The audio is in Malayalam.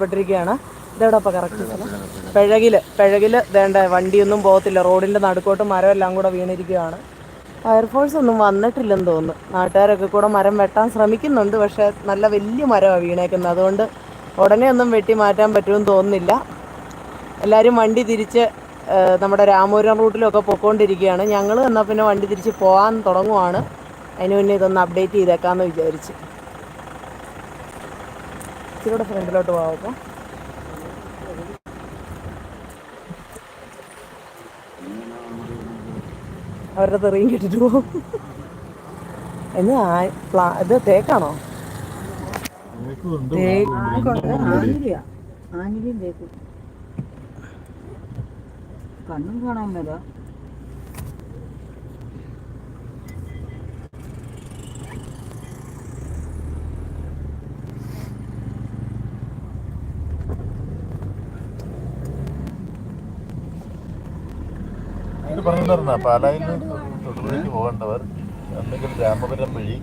പെട്ടിരിക്കുകയാണ് ഇതെവിടെപ്പോ കറക്റ്റ് സ്ഥലം പിഴകിൽ പിഴകിൽ വേണ്ട വണ്ടിയൊന്നും പോകത്തില്ല. റോഡിന്റെ നടുക്കോട്ട് മരം എല്ലാം കൂടെ വീണിരിക്കുകയാണ്. ഫയർഫോഴ്സ് ഒന്നും വന്നിട്ടില്ലെന്ന് തോന്നുന്നു. നാട്ടുകാരൊക്കെ കൂടെ മരം വെട്ടാൻ ശ്രമിക്കുന്നുണ്ട് പക്ഷെ നല്ല വലിയ മരമാണ് വീണേക്കുന്നത്. അതുകൊണ്ട് ഉടനെ ഒന്നും വെട്ടി മാറ്റാൻ പറ്റുമെന്ന് തോന്നുന്നില്ല. എല്ലാവരും വണ്ടി തിരിച്ച് നമ്മുടെ രാമപുരം റൂട്ടിലൊക്കെ പൊക്കോണ്ടിരിക്കുകയാണ്. ഞങ്ങൾ എന്നാൽ പിന്നെ വണ്ടി തിരിച്ച് പോകാൻ തുടങ്ങുവാണ്. അതിന് മുന്നേ ഇതൊന്ന് അപ്ഡേറ്റ് ചെയ്തേക്കാമെന്ന് വിചാരിച്ച്. ഇച്ചിരി കൂടെ ഫ്രണ്ടിലോട്ട് പോകാം അവരുടെ തെറിയും കേട്ടിട്ട് പോകും എന്ന് പ്ലാ ഇത് തേക്കാണോ? കണ്ണും കാണാൻ മേല പറഞ്ഞിട്ടുണ്ടായിരുന്ന പാലായിൽ തൊടുപുഴയ്ക്ക് പോകേണ്ടവർ എന്തെങ്കിലും രാമപുരം വഴി